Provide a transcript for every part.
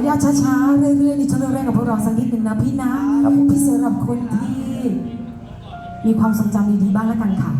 อนุญาช้าๆ เรื่อยๆดิฉันเรื่อๆกับพวกเราสักนิดหนึ่งนะพี่นะ พี่เสำหรับคนที่ มีความทรงจำดีๆบ้างแล้วกันค่ะ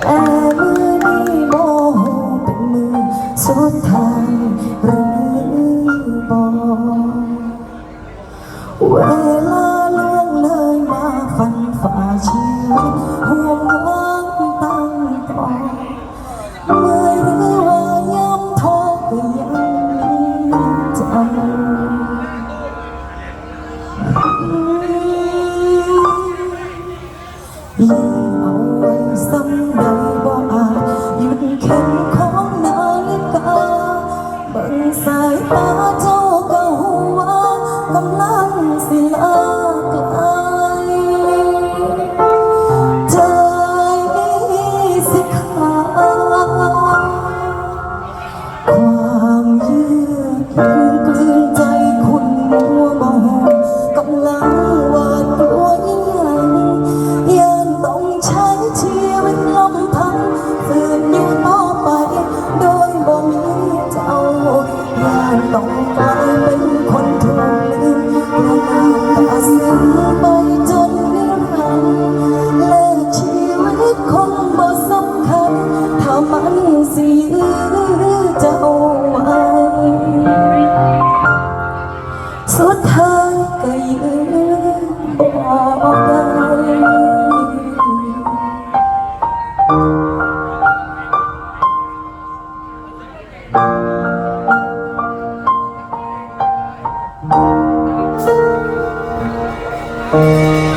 แต่มือนี้บ่เป็นมือสุดทยหรือบ่เวลาล่วงเลยมาฟันฝ่าชีวิตห่วตั้งต่อเมื่อร้ว่าย้ำท้อก็ยังมีจางายตาเจ้าก็หัวกำลังสิลากลา Música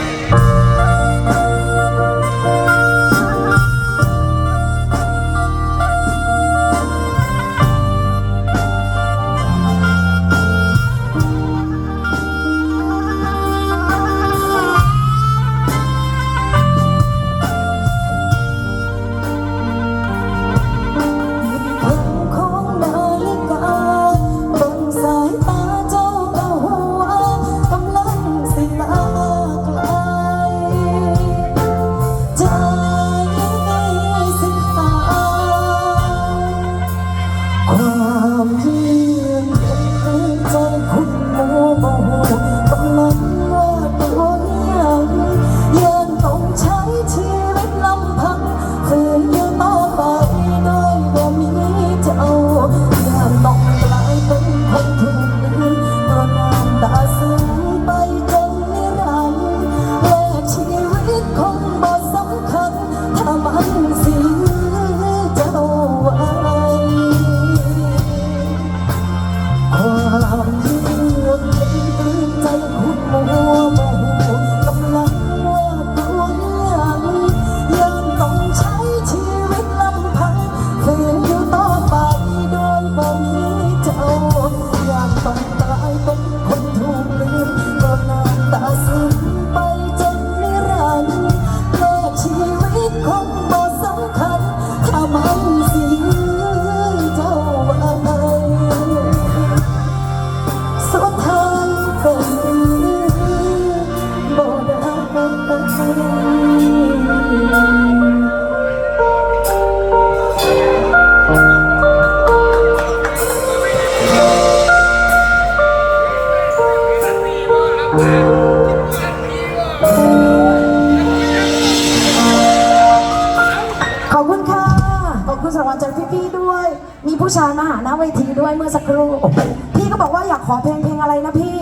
Oh. ขอบคุณค่ะ ขอบคุณสาวัรจากพี่ด้วย มีผู้ชายมาหาหน้าเวทีด้วยเมื่อสักครู่ พี่ก็บอกว่าอยากขอเพลงเพลงอะไรนะพี่